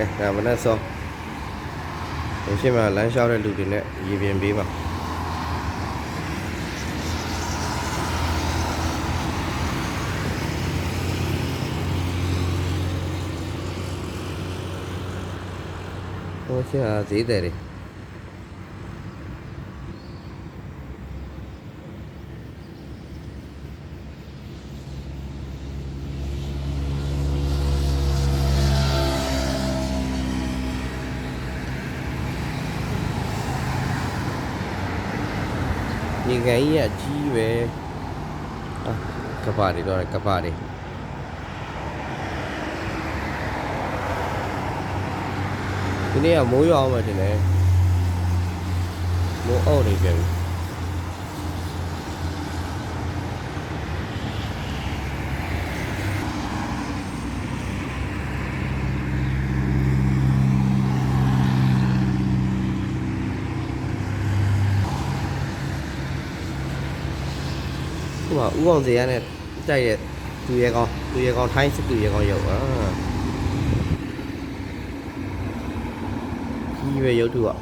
အဲဒါမနဲ့စောဒီရှိမှလမ်း လျှောက်တဲ့လူတွေနဲ့ရေပြင်ပေးပါဟိုရှိဟာဈေးတယ်တွေညီငယ်ကြီးကအကြီးပဲအာကပ္ပတွေတော့ကပ္ပတွေဒီနေ့ကမိုးရွာအောင်မှတင်တယ်မိုးအောက်နေပြန်ပြီ ဒီမှာဥအောင်စရာနဲ့တိုက်တဲ့သူရဲကောင်းသူရဲကောင်းထိုင်းစစ်သူရဲကောင်းရောက်အာကြီးပဲရုပ်ထုอ่ะ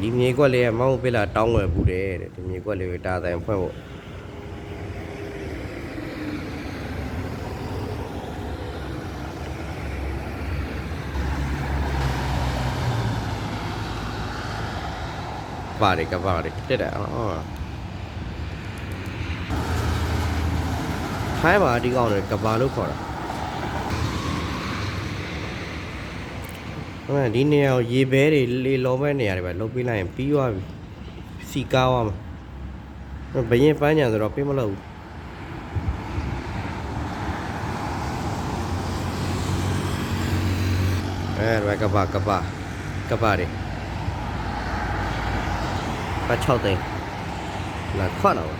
ဒီမြေကွက်လေးကမောင်းပေးလာတောင်းဝယ်ဘူးတယ်တဲ့ဒီမြေကွက်လေးကိုတာတိုင်ဖွဲ့ဖို့ ပါတယ်ကပါတယ်တက်တယ်အော်ထိုင်းမှာဒီကောင်တွေကဘာလို့ခေါ်တာဟဲ့ဒီနေရာကိုရေဘဲတွေလေလောမဲ့နေရာတွေပဲလုတ်ပေးလိုက်ရင်ပြီးသွားပြီစီကားသွားမှာဘရင်ပန်းညာဆိုတော့ပေးမလို့ဘူးအဲဒါကဘာကဘာကဘာတွေပတ် 6သိန်းလာခွတ်တော့